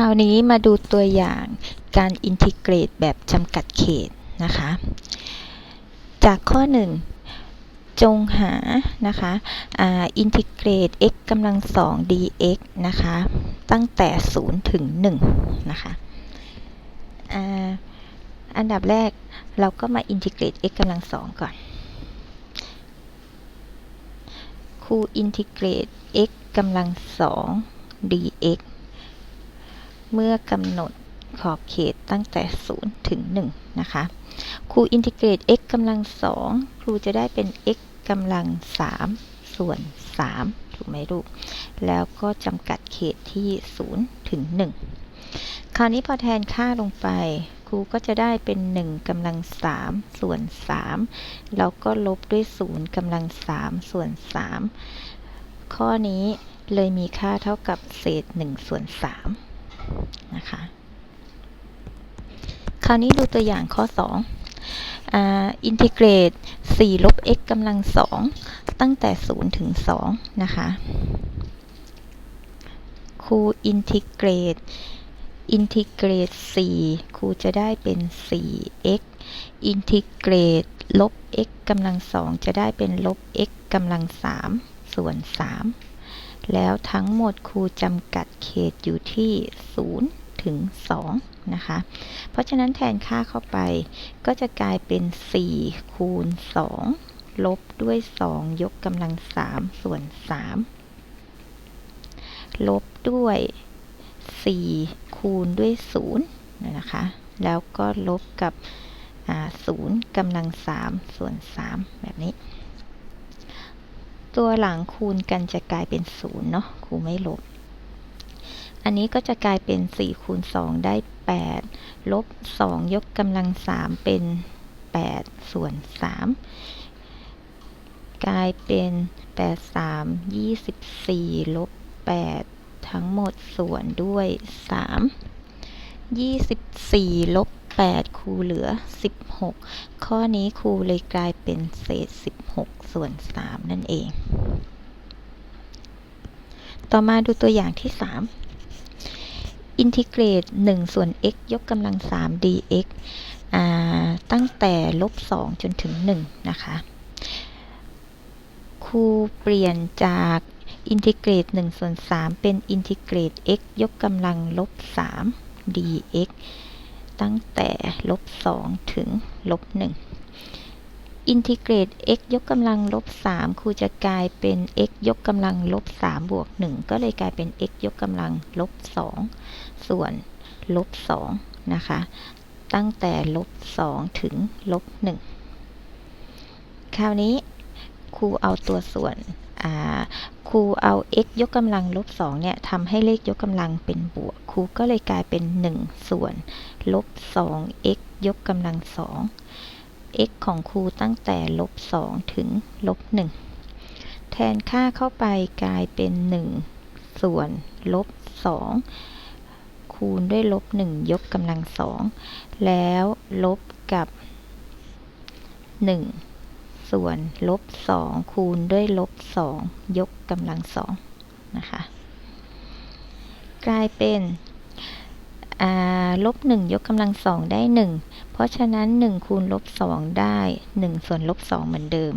คราวนี้มาดูตัวอย่างการอินทิเกรตแบบจำกัดเขตนะคะ จากข้อ 1 จงหานะคะอินทิเกรต x กำลังสอง dx นะคะ ตั้งแต่ 0 ถึง 1 นะคะอันดับแรกเราก็มาอินทิเกรต x กำลังสองก่อนครูอินทิเกรต x กำลังสอง dx เมื่อกำหนดขอบเขตตั้งแต่ 0 ถึง 1 นะคะ ครูอินทิเกรต x กำลังสองครูจะได้เป็น x กำลัง 3 ส่วน 3 ถูกไหมลูก แล้วก็จำกัดเขตที่ 0 ถึง 1 คราวนี้พอแทนค่าลงไปครูก็จะได้เป็น 1กำลัง 3 ส่วน 3 แล้วก็ลบด้วย 0กำลัง 3 ส่วน 3 ข้อนี้เลยมีค่าเท่ากับเศษ 1 ส่วน 3นะคะ คราวนี้ดูตัวอย่างข้อ 2อินทิเกรต4ลบ x กำลัง 2 ตั้งแต่ 0 ถึง 2 นะคะ ครูอินทิเกรตอินทิเกรต 4 ครูจะได้เป็น 4x อินทิเกรตลบ x กำลัง 2 จะได้เป็นลบ x กำลัง 3 ส่วน 3 แล้วทั้งหมดครูจำกัดเขตอยู่ที่ 0 ถึง 2 นะคะ เพราะฉะนั้นแทนค่าเข้าไปก็จะกลายเป็น 4 คูณ 2 ลบด้วย 2 ยกกำลัง 3 ส่วน 3 ลบด้วย 4 คูณด้วย 0 นะคะ แล้วก็ลบกับ0กำลัง 3 ส่วน 3 แบบนี้ ตัวหลังคูณกันจะกลายเป็น 0 เนาะครูไม่ลบ อันนี้ก็จะกลายเป็น4คูณ2ได้ 8 ลบ 2 ยกกำลัง 3 เป็น 8 ส่วน 3 กลายเป็น 8 3 24 ลบ 8 ทั้งหมดส่วนด้วย 3 24 ลบ 8 คูเหลือ 16 ข้อนี้ครูเลยกลายเป็นเศษ 16 ส่วน 3 นั่นเอง ต่อมาดูตัวอย่างที่ 3 อินทิเกรต1ส่วน x ยกกำลัง 3 dx ตั้งแต่ลบ 2 จนถึง 1 นะคะ ครูเปลี่ยนจากอินทิเกรต1ส่วน 3 เป็นอินทิเกรต x ยกกำลังลบ 3 dx ตั้งแต่ลบ 2 ถึงลบ 1 อินทิเกรต x ยกกำลังลบ3ครูจะกลายเป็น x ยกกำลังลบ3บวก 1 ก็เลยกลายเป็น x ยกกำลังลบ2ส่วนลบ2นะคะ ตั้งแต่ลบ2ถึงลบ1คราวนี้ครูเอาตัวส่วนครูเอา x ยกกำลังลบ2เนี่ยทำให้เลขยกกำลังเป็นบวกครูก็เลยกลายเป็น 1 ส่วนลบ 2 x ยกกำลัง2 x ของครูตั้งแต่ลบ2ถึงลบ1แทนค่าเข้าไปกลายเป็น 1 ส่วนลบ2คูณด้วยลบ1ยกกำลัง2แล้วลบกับ 1 ส่วนลบ2คูณด้วยลบ2ยกกำลัง2นะคะ กลายเป็น ลบ1ยกกำลังสองได้ 1 เพราะฉะนั้น 1 คูณลบ2ได้ 1 ส่วนลบ2เหมือนเดิม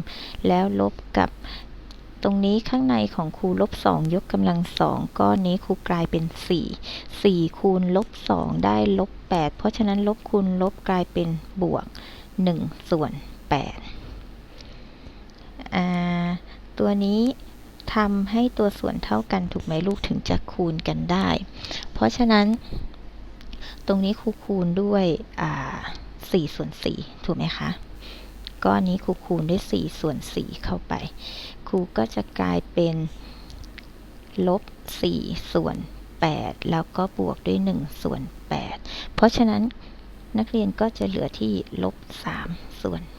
แล้วลบกับตรงนี้ข้างในของครูลบ2ยกกำลังสองก้อนนี้คูกลายเป็น 4 4 คูณลบ2ได้ลบ 8 เพราะฉะนั้นลบคูณลบกลายเป็นบวก 1 ส่วน 8 ตัวนี้ทำให้ตัวส่วนเท่ากันถูกไหมลูกถึงจะคูณกันได้ เพราะฉะนั้น ตรงนี้ครูคูณด้วย4ส่วน4ถูกไหมคะก้อนนี้ครูคูณด้วย4ส่วน4เข้าไป ครูก็จะกลายเป็นลบ4ส่วน 8 แล้วก็บวกด้วย1ส่วน 8 เพราะฉะนั้นนักเรียนก็จะเหลือที่ลบ3ส่วน8